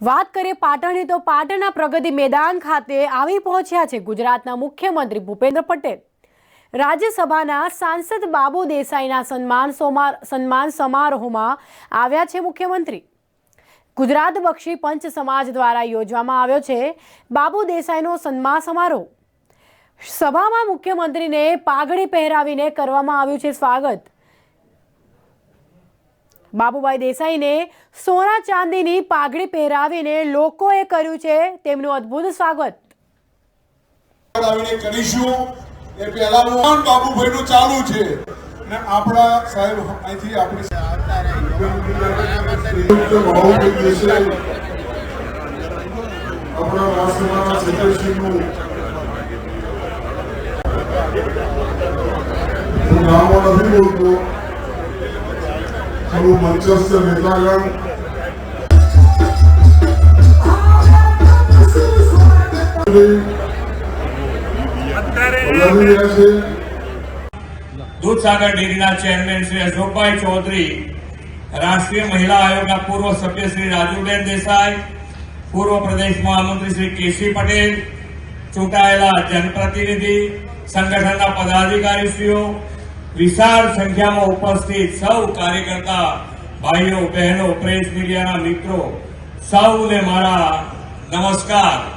વાત કરીએ પાટણની, તો પાટણના પ્રગતિ મેદાન ખાતે આવી પહોંચ્યા છે ગુજરાતના મુખ્યમંત્રી ભૂપેન્દ્ર પટેલ. રાજ્યસભાના સાંસદ બાબુ દેસાઈના સન્માન સન્માન સમારોહમાં આવ્યા છે મુખ્યમંત્રી. ગુજરાત બક્ષી પંચ સમાજ દ્વારા યોજવામાં આવ્યો છે બાબુ દેસાઈનો સન્માન સમારોહ. સભામાં મુખ્યમંત્રીને પાઘડી પહેરાવીને કરવામાં આવ્યું છે સ્વાગત. બાબુભાઈ દેસાઈને સોના ચાંદીની પાઘડી પહેરાવીને લોકોએ કર્યું છે તેમનું અદ્ભુત સ્વાગત. આપણા સાહેબ નથી બોલતો. થોડું મંચસ્થ નેતાગણ દૂધસાગર ડેરીના ચેરમેન શ્રી અશોકભાઈ ચૌધરી રાષ્ટ્રીય મહિલા આયોગના પૂર્વ સભ્ય શ્રી રાજુબેન દેસાઈ પૂર્વ પ્રદેશ મહામંત્રી શ્રી કેસી પટેલ ચૂંટાયેલા જનપ્રતિનિધિ સંગઠનના પદાધિકારીશ્રીઓ વિશાળ સંખ્યામાં ઉપસ્થિત સૌ કાર્યકર્તા ભાઈઓ બહેનો પ્રેસ મીડિયાના મિત્રો સૌને મારા નમસ્કાર.